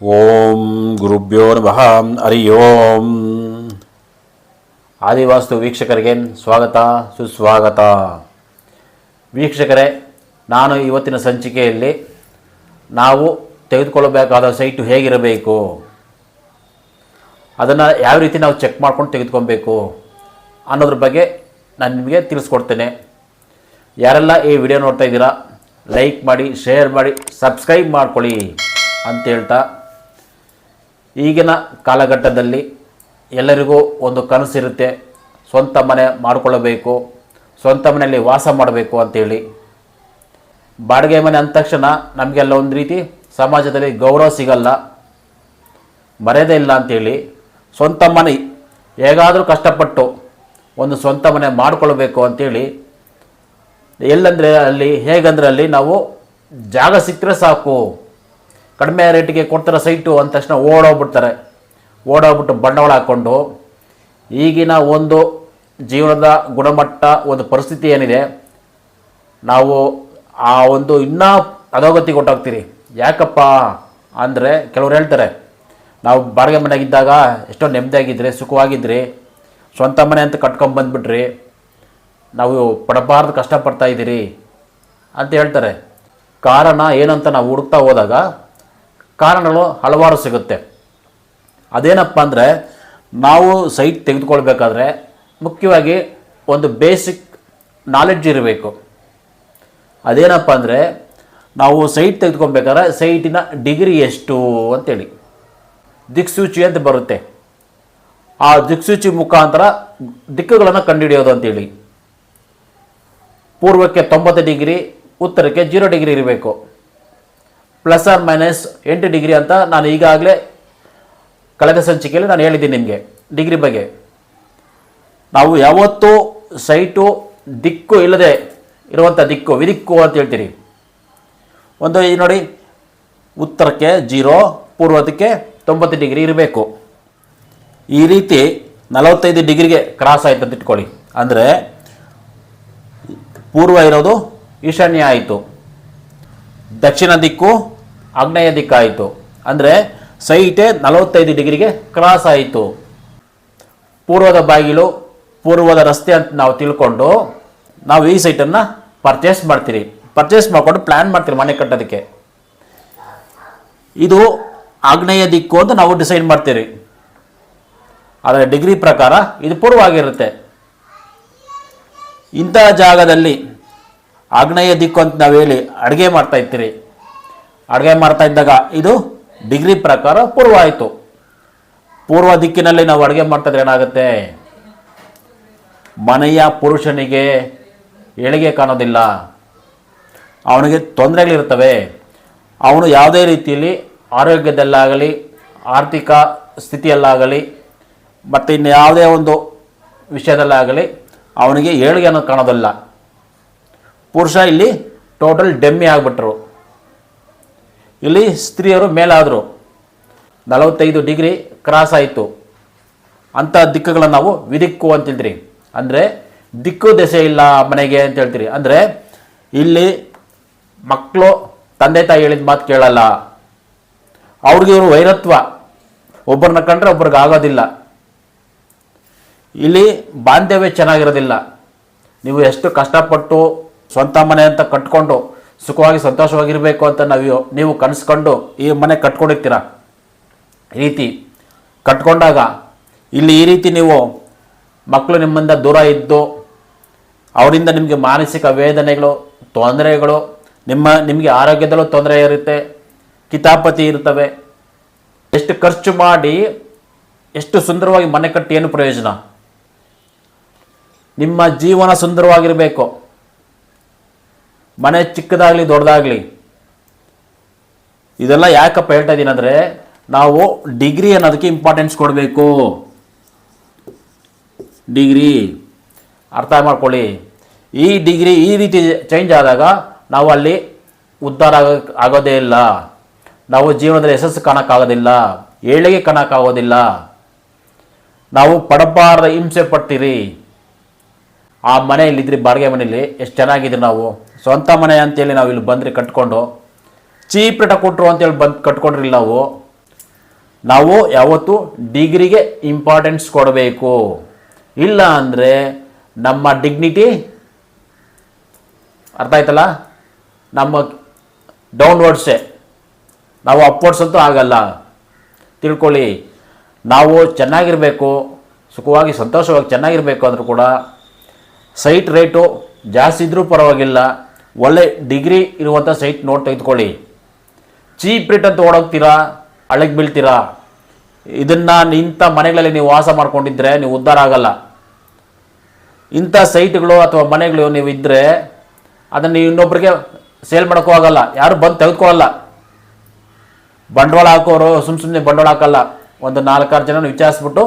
ಓಂ ಗುರುಭ್ಯೋ ನಮಃ. ಹರಿ ಓಂ. ಆದಿವಾಸ್ತು ವೀಕ್ಷಕರಿಗೆ ಸ್ವಾಗತ, ಸುಸ್ವಾಗತ. ವೀಕ್ಷಕರೇ, ನಾನು ಇವತ್ತಿನ ಸಂಚಿಕೆಯಲ್ಲಿ ನಾವು ತೆಗೆದುಕೊಳ್ಳಬೇಕಾದ ಸೈಟು ಹೇಗಿರಬೇಕು? ಅದನ್ನು ಯಾವ ರೀತಿ ನಾವು ಚೆಕ್ ಮಾಡ್ಕೊಂಡು ತೆಗೆದುಕೊಬೇಕು ಅನ್ನೋದ್ರ ಬಗ್ಗೆ ನಾನು ನಿಮಗೆ ತಿಳಿಸ್ಕೊಡ್ತೇನೆ. ಯಾರೆಲ್ಲ ಈ ವಿಡಿಯೋ ನೋಡ್ತಾ ಇದ್ದೀರಾ, ಲೈಕ್ ಮಾಡಿ, ಶೇರ್ ಮಾಡಿ, ಸಬ್ಸ್ಕ್ರೈಬ್ ಮಾಡ್ಕೊಳ್ಳಿ ಅಂತ ಹೇಳ್ತಾ ಈಗಿನ ಕಾಲಘಟ್ಟದಲ್ಲಿ ಎಲ್ಲರಿಗೂ ಒಂದು ಕನಸಿರುತ್ತೆ. ಸ್ವಂತ ಮನೆ ಮಾಡಿಕೊಳ್ಳಬೇಕು, ಸ್ವಂತ ಮನೆಯಲ್ಲಿ ವಾಸ ಮಾಡಬೇಕು ಅಂತೇಳಿ. ಬಾಡಿಗೆ ಮನೆ ಅಂದ ತಕ್ಷಣ ನಮಗೆಲ್ಲ ಒಂದು ರೀತಿ ಸಮಾಜದಲ್ಲಿ ಗೌರವ ಸಿಗಲ್ಲ, ಮರ್ಯಾದೆ ಇಲ್ಲ ಅಂತೇಳಿ ಸ್ವಂತ ಮನೆ ಹೇಗಾದರೂ ಕಷ್ಟಪಟ್ಟು ಒಂದು ಸ್ವಂತ ಮನೆ ಮಾಡಿಕೊಳ್ಬೇಕು ಅಂತೇಳಿ. ಎಲ್ಲಂದರೆ ಅಲ್ಲಿ ಹೇಗಂದ್ರೆ ಅಲ್ಲಿ ನಾವು ಜಾಗ ಸಿಕ್ಕರೆ ಸಾಕು. ಕಡಿಮೆ ರೇಟಿಗೆ ಕೊಡ್ತಾರೆ ಸೈಟು ಅಂದ ತಕ್ಷಣ ಓಡೋಗ್ಬಿಡ್ತಾರೆ. ಓಡೋಗ್ಬಿಟ್ಟು ಬಂಡವಾಳ ಹಾಕ್ಕೊಂಡು ಈಗಿನ ಒಂದು ಜೀವನದ ಗುಣಮಟ್ಟ, ಒಂದು ಪರಿಸ್ಥಿತಿ ಏನಿದೆ, ನಾವು ಆ ಒಂದು ಇನ್ನೂ ಅಧೋಗತಿ ಕೊಟ್ಟೋಗ್ತೀರಿ. ಯಾಕಪ್ಪ ಅಂದರೆ ಕೆಲವ್ರು ಹೇಳ್ತಾರೆ, ನಾವು ಬಾಡಿಗೆ ಮನೆಯಾಗಿದ್ದಾಗ ಎಷ್ಟೋ ನೆಮ್ಮದಿಯಾಗಿದ್ರಿ, ಸುಖವಾಗಿದ್ರಿ, ಸ್ವಂತ ಮನೆ ಅಂತ ಕಟ್ಕೊಂಬಂದ್ಬಿಟ್ರಿ ನಾವು ಪಡಬಾರ್ದು, ಕಷ್ಟಪಡ್ತಾ ಇದ್ದೀರಿ ಅಂತ ಹೇಳ್ತಾರೆ. ಕಾರಣ ಏನಂತ ನಾವು ಹುಡುಕ್ತಾ ಹೋದಾಗ ಕಾರಣಗಳು ಹಲವಾರು ಸಿಗುತ್ತೆ. ಅದೇನಪ್ಪ ಅಂದರೆ ನಾವು ಸೈಟ್ ತೆಗೆದುಕೊಳ್ಬೇಕಾದ್ರೆ ಮುಖ್ಯವಾಗಿ ಒಂದು ಬೇಸಿಕ್ ನಾಲೆಡ್ಜ್ ಇರಬೇಕು. ಅದೇನಪ್ಪ ಅಂದರೆ ನಾವು ಸೈಟ್ ತೆಗೆದುಕೊಬೇಕಾದ್ರೆ ಸೈಟಿನ ಡಿಗ್ರಿ ಎಷ್ಟು ಅಂತೇಳಿ. ದಿಕ್ಸೂಚಿ ಅಂತ ಬರುತ್ತೆ. ಆ ದಿಕ್ಸೂಚಿ ಮುಖಾಂತರ ದಿಕ್ಕುಗಳನ್ನು ಕಂಡುಹಿಡಿಯೋದು ಅಂತೇಳಿ. ಪೂರ್ವಕ್ಕೆ ತೊಂಬತ್ತು ಡಿಗ್ರಿ, ಉತ್ತರಕ್ಕೆ ಜೀರೋ ಡಿಗ್ರಿ ಇರಬೇಕು. ಪ್ಲಸ್ ಆರ್ ಮೈನಸ್ ಎಂಟು ಡಿಗ್ರಿ ಅಂತ ನಾನು ಈಗಾಗಲೇ ಕಳೆದ ಸಂಚಿಕೆಯಲ್ಲಿ ನಾನು ಹೇಳಿದ್ದೀನಿ ನಿಮಗೆ. ಡಿಗ್ರಿ ಬಗ್ಗೆ. ನಾವು ಯಾವತ್ತೂ ಸೈಟು ದಿಕ್ಕು ಇಲ್ಲದೆ ಇರುವಂಥ ದಿಕ್ಕು, ವಿದಿಕ್ಕು ಅಂತ ಹೇಳ್ತೀರಿ. ಒಂದು ಈ ನೋಡಿ, ಉತ್ತರಕ್ಕೆ ಜೀರೋ ಪೂರ್ವದಕ್ಕೆ ತೊಂಬತ್ತು ಡಿಗ್ರಿ ಇರಬೇಕು. ಈ ರೀತಿ ನಲವತ್ತೈದು ಡಿಗ್ರಿಗೆ ಕ್ರಾಸ್ ಆಯಿತು ಅಂತ ಇಟ್ಕೊಳ್ಳಿ. ಅಂದರೆ ಪೂರ್ವ ಇರೋದು ಈಶಾನ್ಯ ಆಯಿತು. ದಕ್ಷಿಣ ದಿಕ್ಕು ಆಗ್ನೇಯ ದಿಕ್ಕಾಯಿತು ಅಂದರೆ ಸೈಟೆ ನಲವತ್ತೈದು ಡಿಗ್ರಿಗೆ ಕ್ರಾಸ್ ಆಯಿತು. ಪೂರ್ವದ ಬಾಗಿಲು, ಪೂರ್ವದ ರಸ್ತೆ ಅಂತ ನಾವು ತಿಳ್ಕೊಂಡು ನಾವು ಈ ಸೈಟನ್ನು ಪರ್ಚೇಸ್ ಮಾಡ್ತೀರಿ. ಪರ್ಚೇಸ್ ಮಾಡಿಕೊಂಡು ಪ್ಲ್ಯಾನ್ ಮಾಡ್ತೀರಿ ಮನೆ ಕಟ್ಟೋದಕ್ಕೆ. ಇದು ಆಗ್ನೇಯ ದಿಕ್ಕು ಅಂತ ನಾವು ಡಿಸೈಡ್ ಮಾಡ್ತೀರಿ. ಆದರೆ ಡಿಗ್ರಿ ಪ್ರಕಾರ ಇದು ಪೂರ್ವ ಆಗಿರುತ್ತೆ ಇಂಥ ಜಾಗದಲ್ಲಿ ಆಗ್ನೇಯ ದಿಕ್ಕು ಅಂತ ನಾವು ಹೇಳಿ ಅಡುಗೆ ಮಾಡ್ತಾ ಇರ್ತೀರಿ. ಅಡುಗೆ ಮಾಡ್ತಾ ಇದ್ದಾಗ ಇದು ಡಿಗ್ರಿ ಪ್ರಕಾರ ಪೂರ್ವ ಆಯಿತು ಪೂರ್ವ ದಿಕ್ಕಿನಲ್ಲಿ ನಾವು ಅಡುಗೆ ಮಾಡ್ತಾಯಿದ್ರೆ ಏನಾಗುತ್ತೆ? ಮನೆಯ ಪುರುಷನಿಗೆ ಏಳಿಗೆ ಕಾಣೋದಿಲ್ಲ. ಅವನಿಗೆ ತೊಂದರೆಗಳಿರ್ತವೆ. ಅವನು ಯಾವುದೇ ರೀತಿಯಲ್ಲಿ ಆರೋಗ್ಯದಲ್ಲಾಗಲಿ, ಆರ್ಥಿಕ ಸ್ಥಿತಿಯಲ್ಲಾಗಲಿ, ಮತ್ತು ಇನ್ನು ಯಾವುದೇ ಒಂದು ವಿಷಯದಲ್ಲಾಗಲಿ ಅವನಿಗೆ ಏಳಿಗೆ ಅನ್ನೋದು ಕಾಣೋದಿಲ್ಲ. ಪುರುಷ ಇಲ್ಲಿ ಟೋಟಲ್ ಡೆಮ್ಮಿ ಆಗಿಬಿಟ್ರು. ಇಲ್ಲಿ ಸ್ತ್ರೀಯರು ಮೇಲಾದರು. ನಲವತ್ತೈದು ಡಿಗ್ರಿ ಕ್ರಾಸ್ ಆಯಿತು. ಅಂಥ ದಿಕ್ಕುಗಳನ್ನು ನಾವು ವಿದಿಕ್ಕು ಅಂತಿದ್ರಿ ಅಂದರೆ ದಿಕ್ಕು ದೆಸೆ ಇಲ್ಲ ಮನೆಗೆ ಅಂತ ಹೇಳ್ತೀರಿ. ಅಂದರೆ ಇಲ್ಲಿ ಮಕ್ಕಳು ತಂದೆ ತಾಯಿ ಹೇಳಿದ ಮಾತು ಕೇಳಲ್ಲ. ಅವ್ರಿಗೆ ಇವರು ವೈರತ್ವ. ಒಬ್ಬರನ್ನ ಕಂಡ್ರೆ ಒಬ್ರಿಗೆ ಆಗೋದಿಲ್ಲ. ಇಲ್ಲಿ ಬಾಂಧವ್ಯ ಚೆನ್ನಾಗಿರೋದಿಲ್ಲ. ನೀವು ಎಷ್ಟು ಕಷ್ಟಪಟ್ಟು ಸ್ವಂತ ಮನೆ ಅಂತ ಕಟ್ಕೊಂಡು ಸುಖವಾಗಿ ಸಂತೋಷವಾಗಿರಬೇಕು ಅಂತ ನಾವು ನೀವು ಕನಸ್ಕೊಂಡು ಈ ಮನೆ ಕಟ್ಕೊಂಡಿರ್ತೀರ? ರೀತಿ ಕಟ್ಕೊಂಡಾಗ ಇಲ್ಲಿ ಈ ರೀತಿ ನೀವು ಮಕ್ಕಳು ನಿಮ್ಮಿಂದ ದೂರ ಇದ್ದು ಅವರಿಂದ ನಿಮಗೆ ಮಾನಸಿಕ ವೇದನೆಗಳು, ತೊಂದರೆಗಳು, ನಿಮ್ಮ, ನಿಮಗೆ ಆರೋಗ್ಯದಲ್ಲೂ ತೊಂದರೆ ಇರುತ್ತೆ, ಕಿತಾಪತಿ ಇರ್ತವೆ. ಎಷ್ಟು ಖರ್ಚು ಮಾಡಿ ಎಷ್ಟು ಸುಂದರವಾಗಿ ಮನೆ ಕಟ್ಟಿ ಏನು ಪ್ರಯೋಜನ? ನಿಮ್ಮ ಜೀವನ ಸುಂದರವಾಗಿರಬೇಕು. ಮನೆ ಚಿಕ್ಕದಾಗಲಿ ದೊಡ್ಡದಾಗಲಿ, ಇದೆಲ್ಲ ಯಾಕಪ್ಪ ಹೇಳ್ತಾ ಇದ್ದೀನಿ ಅಂದರೆ, ನಾವು ಡಿಗ್ರಿ ಅನ್ನೋದಕ್ಕೆ ಇಂಪಾರ್ಟೆನ್ಸ್ ಕೊಡಬೇಕು. ಡಿಗ್ರಿ, ಅರ್ಥ ಮಾಡ್ಕೊಳ್ಳಿ. ಈ ಡಿಗ್ರಿ ಈ ರೀತಿ ಚೇಂಜ್ ಆದಾಗ ನಾವು ಅಲ್ಲಿ ಉದ್ಧಾರ ಆಗ, ಆಗೋದೇ ಇಲ್ಲ. ನಾವು ಜೀವನದಲ್ಲಿ ಯಶಸ್ಸು ಕಾಣೋಕ್ಕಾಗೋದಿಲ್ಲ. ಏಳಿಗೆ ಕಾಣೋಕ್ಕಾಗೋದಿಲ್ಲ. ನಾವು ಪಡಬಾರದ ಹಿಂಸೆ ಪಡ್ತೀರಿ. ಆ ಮನೆಯಲ್ಲಿದ್ರಿ, ಬಾಡಿಗೆ ಮನೆಯಲ್ಲಿ ಎಷ್ಟು ಚೆನ್ನಾಗಿದ್ರಿ ನಾವು. ಸ್ವಂತ ಮನೆ ಅಂತೇಳಿ ನಾವು ಇಲ್ಲಿ ಬಂದರೆ ಕಟ್ಕೊಂಡು, ಚೀಪ್ ರೇಟ ಕೊಟ್ಟರು ಅಂತೇಳಿ ಬಂದು ಕಟ್ಕೊಂಡ್ರಿ ನಾವು ನಾವು ಯಾವತ್ತು ಡಿಗ್ರಿಗೆ ಇಂಪಾರ್ಟೆನ್ಸ್ ಕೊಡಬೇಕು. ಇಲ್ಲ ಅಂದರೆ ನಮ್ಮ ಡಿಗ್ನಿಟಿ ಅರ್ಥ ಆಯ್ತಲ್ಲ? ನಮ್ಮ ಡೌನ್ವರ್ಡ್ಸೇ ನಾವು ಅಪ್ವರ್ಡ್ಸ್ ಅಂತೂ ಆಗಲ್ಲ. ತಿಳ್ಕೊಳ್ಳಿ, ನಾವು ಚೆನ್ನಾಗಿರಬೇಕು, ಸುಖವಾಗಿ, ಸಂತೋಷವಾಗಿ ಚೆನ್ನಾಗಿರಬೇಕು ಅಂದರೂ ಕೂಡ ಸೈಟ್ ರೇಟು ಜಾಸ್ತಿ ಇದ್ದರೂ ಪರವಾಗಿಲ್ಲ. ಒಳ್ಳೆ ಡಿಗ್ರಿ ಇರುವಂಥ ಸೈಟ್ ನೋಡಿ ತೆಗೆದುಕೊಳ್ಳಿ. ಚೀಪ್ ರೇಟ್ ಅಂತ ಓಡೋಗ್ತೀರಾ? ಅಳಗೆ ಬೀಳ್ತೀರಾ? ಇದನ್ನು ಇಂಥ ಮನೆಗಳಲ್ಲಿ ನೀವು ವಾಸ ಮಾಡ್ಕೊಂಡಿದ್ರೆ ನೀವು ಉದ್ಧಾರ ಆಗಲ್ಲ. ಇಂಥ ಸೈಟ್ಗಳು ಅಥವಾ ಮನೆಗಳು ನೀವು ಇದ್ದರೆ ಅದನ್ನು ನೀವು ಇನ್ನೊಬ್ಬರಿಗೆ ಸೇಲ್ ಮಾಡೋಕ್ಕೂ ಆಗಲ್ಲ. ಯಾರು ಬಂದು ತೆಗೆದುಕೊಳ್ಳಲ್ಲ ಬಂಡವಾಳ ಹಾಕೋರು ಸುಮ್ಮ ಸುಮ್ಮನೆ ಬಂಡವಾಳ ಹಾಕಲ್ಲ. ಒಂದು ನಾಲ್ಕಾರು ಜನ ವಿಚಾರಿಸ್ಬಿಟ್ಟು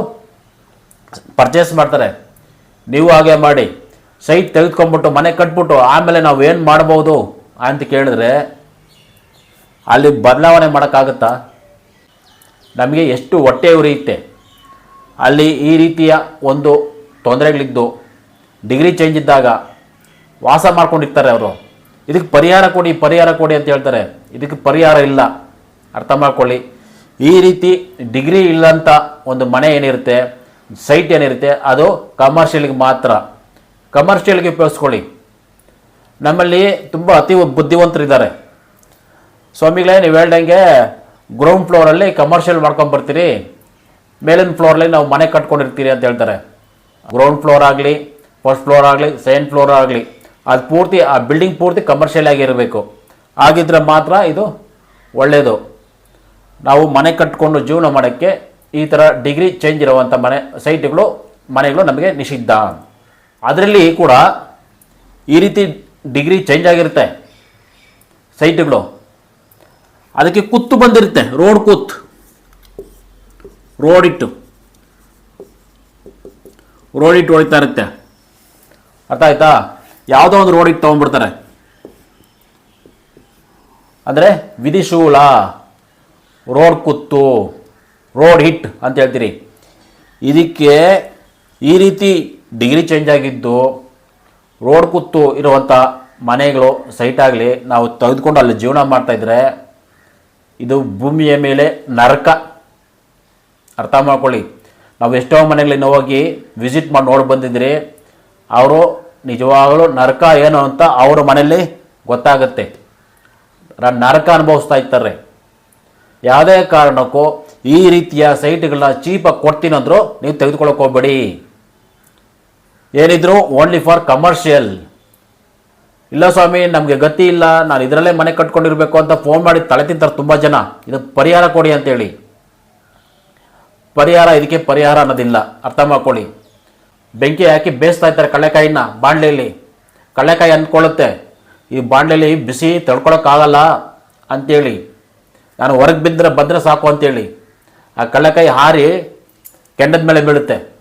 ಪರ್ಚೇಸ್ ಮಾಡ್ತಾರೆ. ನೀವು ಹಾಗೆ ಮಾಡಿ. ಸೈಟ್ ತೆಗೆದುಕೊಂಡ್ಬಿಟ್ಟು, ಮನೆ ಕಟ್ಬಿಟ್ಟು, ಆಮೇಲೆ ನಾವು ಏನು ಮಾಡ್ಬೋದು ಅಂತ ಕೇಳಿದ್ರೆ, ಅಲ್ಲಿ ಬದಲಾವಣೆ ಮಾಡೋಕ್ಕಾಗುತ್ತಾ? ನಮಗೆ ಎಷ್ಟು ಹೊಟ್ಟೆ ಉರಿಯುತ್ತೆ ಅಲ್ಲಿ ಈ ರೀತಿಯ ಒಂದು ತೊಂದರೆಗಳಿದ್ದು, ಡಿಗ್ರಿ ಚೇಂಜ್ ಇದ್ದಾಗ ವಾಸ ಮಾಡ್ಕೊಂಡಿರ್ತಾರೆ ಅವರು. ಇದಕ್ಕೆ ಪರಿಹಾರ ಕೊಡಿ ಪರಿಹಾರ ಕೊಡಿ ಅಂತ ಹೇಳ್ತಾರೆ. ಇದಕ್ಕೆ ಪರಿಹಾರ ಇಲ್ಲ. ಅರ್ಥ ಮಾಡ್ಕೊಳ್ಳಿ. ಈ ರೀತಿ ಡಿಗ್ರಿ ಇಲ್ಲಂಥ ಒಂದು ಮನೆ ಏನಿರುತ್ತೆ, ಸೈಟ್ ಏನಿರುತ್ತೆ, ಅದು ಕಮರ್ಷಿಯಲ್ಗೆ ಮಾತ್ರ. ಕಮರ್ಷಿಯಲ್ಗೆ ಉಪಯೋಗಿಸ್ಕೊಳ್ಳಿ. ನಮ್ಮಲ್ಲಿ ತುಂಬ ಅತಿ ಬುದ್ಧಿವಂತರಿದ್ದಾರೆ. ಸ್ವಾಮಿಗಳೇ, ನೀವು ಹೇಳ್ದಂಗೆ ಗ್ರೌಂಡ್ ಫ್ಲೋರಲ್ಲಿ ಕಮರ್ಷಿಯಲ್ ಮಾಡ್ಕೊಂಬರ್ತೀರಿ ಮೇಲಿನ ಫ್ಲೋರಲ್ಲಿ ನಾವು ಮನೆ ಕಟ್ಕೊಂಡಿರ್ತೀರಿ ಅಂತ ಹೇಳ್ತಾರೆ. ಗ್ರೌಂಡ್ ಫ್ಲೋರ್ ಆಗಲಿ ಫಸ್ಟ್ ಫ್ಲೋರ್ ಆಗಲಿ ಸೆಕೆಂಡ್ ಫ್ಲೋರ್ ಆಗಲಿ, ಅದು ಪೂರ್ತಿ, ಆ ಬಿಲ್ಡಿಂಗ್ ಪೂರ್ತಿ ಕಮರ್ಷಿಯಲ್ ಆಗಿರಬೇಕು ಆಗಿದ್ದರೆ ಮಾತ್ರ ಇದು ಒಳ್ಳೆಯದು ನಾವು ಮನೆ ಕಟ್ಕೊಂಡು ಜೀವನ ಮಾಡೋಕ್ಕೆ ಈ ಥರ ಡಿಗ್ರಿ ಚೇಂಜ್ ಇರುವಂಥ ಮನೆ ಸೈಟ್ಗಳು ಮನೆಗಳು ನಮಗೆ ನಿಷಿದ್ಧ. ಅದರಲ್ಲಿ ಕೂಡ ಈ ರೀತಿ ಡಿಗ್ರಿ ಚೇಂಜ್ ಆಗಿರುತ್ತೆ ಸೈಟ್ಗಳು. ಅದಕ್ಕೆ ಕುತ್ತು ಬಂದಿರುತ್ತೆ, ರೋಡ್ ಕುತ್ತು. ರೋಡ್ ಇಟ್ಟು. ರೋಡ್ ಇಟ್ಟು ಹೊಡಿತಾ ಇರುತ್ತೆ. ಅರ್ಥ ಆಯ್ತಾ? ಯಾವುದೋ ಒಂದು ರೋಡ್ ಇಟ್ಟು ತೊಗೊಂಡ್ಬಿಡ್ತಾರೆ. ಅಂದರೆ ವಿಧಿಶೂಲ, ರೋಡ್ ಕುತ್ತು, ರೋಡ್ ಹಿಟ್ ಅಂತ ಹೇಳ್ತೀರಿ. ಇದಕ್ಕೆ ಈ ರೀತಿ ಡಿಗ್ರಿ ಚೇಂಜ್ ಆಗಿದ್ದು ರೋಡ್ ಕೂತು ಇರುವಂಥ ಮನೆಗಳು ಸೈಟ್ ಆಗಲಿ ನಾವು ತೆಗೆದುಕೊಂಡು ಅಲ್ಲಿ ಜೀವನ ಮಾಡ್ತಾಯಿದ್ರೆ ಇದು ಭೂಮಿಯ ಮೇಲೆ ನರಕ. ಅರ್ಥ ಮಾಡ್ಕೊಳ್ಳಿ. ನಾವು ಎಷ್ಟೋ ಮನೆಗಳಿಂದ ಹೋಗಿ ವಿಸಿಟ್ ಮಾಡಿ ನೋಡಿ ಬಂದಿದ್ರಿ ಅವರು ನಿಜವಾಗಲೂ ನರಕ ಏನು ಅಂತ ಅವರ ಮನೆಯಲ್ಲಿ ಗೊತ್ತಾಗುತ್ತೆ. ನರಕ ಅನುಭವಿಸ್ತಾ ಇರ್ತಾರೆ. ಯಾವುದೇ ಕಾರಣಕ್ಕೂ ಈ ರೀತಿಯ ಸೈಟ್ಗಳನ್ನ ಚೀಪಾಗಿ ಕೊಡ್ತೀನಂದ್ರೂ ನೀವು ತೆಗೆದುಕೊಳ್ಳೋಕೆ ಹೋಗ್ಬೇಡಿ. ಏನಿದ್ರು ಓನ್ಲಿ ಫಾರ್ ಕಮರ್ಷಿಯಲ್ ಇಲ್ಲ ಸ್ವಾಮಿ, ನಮಗೆ ಗತಿ ಇಲ್ಲ, ನಾನು ಇದರಲ್ಲೇ ಮನೆ ಕಟ್ಕೊಂಡಿರಬೇಕು ಅಂತ ಫೋನ್ ಮಾಡಿ ತಲೆ ತಿಂತಾರೆ ತುಂಬ ಜನ. ಇದು ಪರಿಹಾರ ಕೊಡಿ ಅಂತೇಳಿ. ಪರಿಹಾರ, ಇದಕ್ಕೆ ಪರಿಹಾರ ಅನ್ನೋದಿಲ್ಲ. ಅರ್ಥ ಮಾಡ್ಕೊಳ್ಳಿ. ಬೆಂಕಿ ಹಾಕಿ ಬೇಯಿಸ್ತಾ ಇರ್ತಾರೆ ಕಡಲೆಕಾಯಿನ ಬಾಣಲೆಯಲ್ಲಿ. ಕಡಲೆಕಾಯಿ ಅಂದ್ಕೊಳ್ಳುತ್ತೆ. ಈ ಬಾಣಲೆಯಲ್ಲಿ ಬಿಸಿ ತಡ್ಕೊಳಕ್ಕಾಗಲ್ಲ ಅಂತೇಳಿ. ನಾನು ಹೊರಗೆ ಬಿದ್ದರೆ ಬಂದರೆ ಸಾಕು ಅಂತೇಳಿ. ಆ ಕಡಲೆಕಾಯಿ ಹಾರಿ ಕೆಂಡದ ಮೇಲೆ ಬೀಳುತ್ತೆ.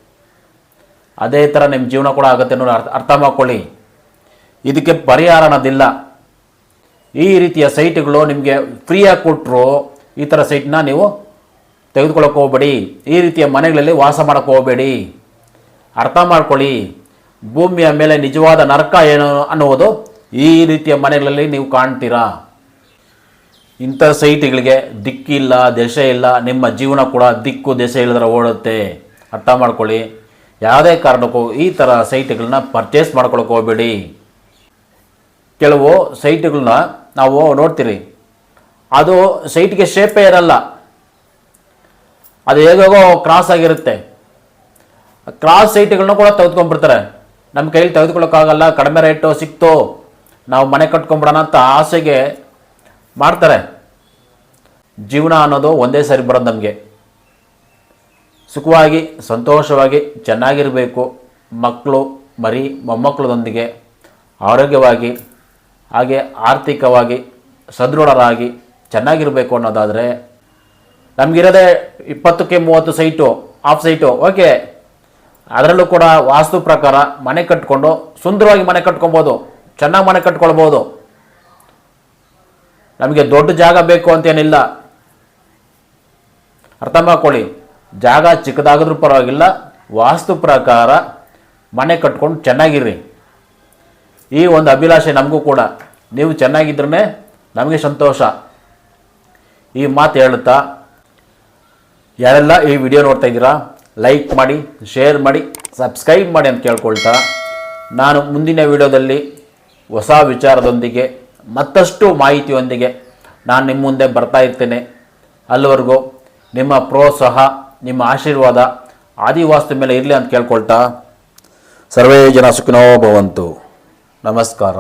ಅದೇ ಥರ ನಿಮ್ಮ ಜೀವನ ಕೂಡ ಆಗುತ್ತೆ ಅನ್ನೋ ಅರ್ಥ ಅರ್ಥ ಮಾಡ್ಕೊಳ್ಳಿ. ಇದಕ್ಕೆ ಪರಿಹಾರ ಅನ್ನೋದಿಲ್ಲ ಈ ರೀತಿಯ ಸೈಟ್ಗಳು ನಿಮಗೆ ಫ್ರೀಯಾಗಿ ಕೊಟ್ಟರು ಈ ಥರ ಸೈಟ್ನ ನೀವು ತೆಗೆದುಕೊಳ್ಳೋಕೆ ಹೋಗಬೇಡಿ. ಈ ರೀತಿಯ ಮನೆಗಳಲ್ಲಿ ವಾಸ ಮಾಡೋಕ್ಕೆ ಹೋಗಬೇಡಿ. ಅರ್ಥ ಮಾಡ್ಕೊಳ್ಳಿ. ಭೂಮಿಯ ಮೇಲೆ ನಿಜವಾದ ನರಕ ಏನು ಅನ್ನುವುದು ಈ ರೀತಿಯ ಮನೆಗಳಲ್ಲಿ ನೀವು ಕಾಣ್ತೀರಾ. ಇಂಥ ಸೈಟ್ಗಳಿಗೆ ದಿಕ್ಕಿಲ್ಲ, ದೆಸೆ ಇಲ್ಲ, ನಿಮ್ಮ ಜೀವನ ಕೂಡ ದಿಕ್ಕು, ದೆಸೆ ಇಲ್ಲದ್ರೆ ಓಡುತ್ತೆ. ಅರ್ಥ ಮಾಡ್ಕೊಳ್ಳಿ. ಯಾವುದೇ ಕಾರಣಕ್ಕೂ ಈ ಥರ ಸೈಟ್ಗಳನ್ನ ಪರ್ಚೇಸ್ ಮಾಡ್ಕೊಳಕ್ಕೆ ಹೋಗಬೇಡಿ. ಕೆಲವು ಸೈಟ್ಗಳನ್ನ ನಾವು ನೋಡ್ತೀರಿ. ಅದು ಸೈಟ್ಗೆ ಶೇಪೇ ಇರಲ್ಲ ಅದು ಹೇಗೋ ಕ್ರಾಸ್ ಆಗಿರುತ್ತೆ. ಕ್ರಾಸ್ ಸೈಟ್ಗಳನ್ನ ಕೂಡ ತೆಗೆದುಕೊಂಡ್ಬಿಡ್ತಾರೆ. ನಮ್ಮ ಕೈಲಿ ತೆಗೆದುಕೊಳ್ಳೋಕ್ಕಾಗಲ್ಲ, ಕಡಿಮೆ ರೇಟು ಸಿಕ್ತು, ನಾವು ಮನೆ ಕಟ್ಕೊಂಬಿಡೋಣ ಅಂತ ಆಸೆಗೆ ಮಾಡ್ತಾರೆ. ಜೀವನ ಅನ್ನೋದು ಒಂದೇ ಸಾರಿ ಬರೋದು ನಮಗೆ. ಸುಖವಾಗಿ, ಸಂತೋಷವಾಗಿ, ಚೆನ್ನಾಗಿರಬೇಕು. ಮಕ್ಕಳು, ಮರಿ ಮೊಮ್ಮಕ್ಕಳದೊಂದಿಗೆ ಆರೋಗ್ಯವಾಗಿ, ಹಾಗೆ ಆರ್ಥಿಕವಾಗಿ ಸದೃಢರಾಗಿ ಚೆನ್ನಾಗಿರಬೇಕು ಅನ್ನೋದಾದರೆ ನಮಗಿರೋದೇ ಇಪ್ಪತ್ತಕ್ಕೆ ಮೂವತ್ತು ಸೈಟು ಆಫ್ ಸೈಟು, ಓಕೆ. ಅದರಲ್ಲೂ ಕೂಡ ವಾಸ್ತು ಪ್ರಕಾರ ಮನೆ ಕಟ್ಕೊಂಡು ಸುಂದರವಾಗಿ ಮನೆ ಕಟ್ಕೊಬೋದು, ಚೆನ್ನಾಗಿ ಮನೆ ಕಟ್ಕೊಳ್ಬೋದು. ನಮಗೆ ದೊಡ್ಡ ಜಾಗ ಬೇಕು ಅಂತೇನಿಲ್ಲ. ಅರ್ಥ ಮಾಡ್ಕೊಳ್ಳಿ. ಜಾಗ ಚಿಕ್ಕದಾಗಿದ್ರೂ ಪರವಾಗಿಲ್ಲ. ವಾಸ್ತು ಪ್ರಕಾರ ಮನೆ ಕಟ್ಕೊಂಡು ಚೆನ್ನಾಗಿರ್ರಿ. ಈ ಒಂದು ಅಭಿಲಾಷೆ ನಮಗೂ ಕೂಡ. ನೀವು ಚೆನ್ನಾಗಿದ್ರೇ ನಮಗೆ ಸಂತೋಷ. ಈ ಮಾತು ಹೇಳುತ್ತಾ, ಯಾರೆಲ್ಲ ಈ ವಿಡಿಯೋ ನೋಡ್ತಾ ಇದ್ದೀರಾ, ಲೈಕ್ ಮಾಡಿ, ಶೇರ್ ಮಾಡಿ, ಸಬ್ಸ್ಕ್ರೈಬ್ ಮಾಡಿ ಅಂತ ಕೇಳ್ಕೊಳ್ತಾ, ನಾನು ಮುಂದಿನ ವಿಡಿಯೋದಲ್ಲಿ ಹೊಸ ವಿಚಾರದೊಂದಿಗೆ, ಮತ್ತಷ್ಟು ಮಾಹಿತಿಯೊಂದಿಗೆ ನಾನು ನಿಮ್ಮ ಮುಂದೆ ಬರ್ತಾ ಇರ್ತೇನೆ. ಅಲ್ಲಿವರೆಗೂ ನಿಮ್ಮ ಪ್ರೋತ್ಸಾಹ ನಿಮ್ಮ ಆಶೀರ್ವಾದ ಆದಿವಾಸ್ತು ಮೇಲೆ ಇರಲಿ ಅಂತ ಕೇಳ್ಕೊಳ್ತಾ ಸರ್ವೇ ಜನ ಸುಖಿನೋ ಭವಂತು. ನಮಸ್ಕಾರ.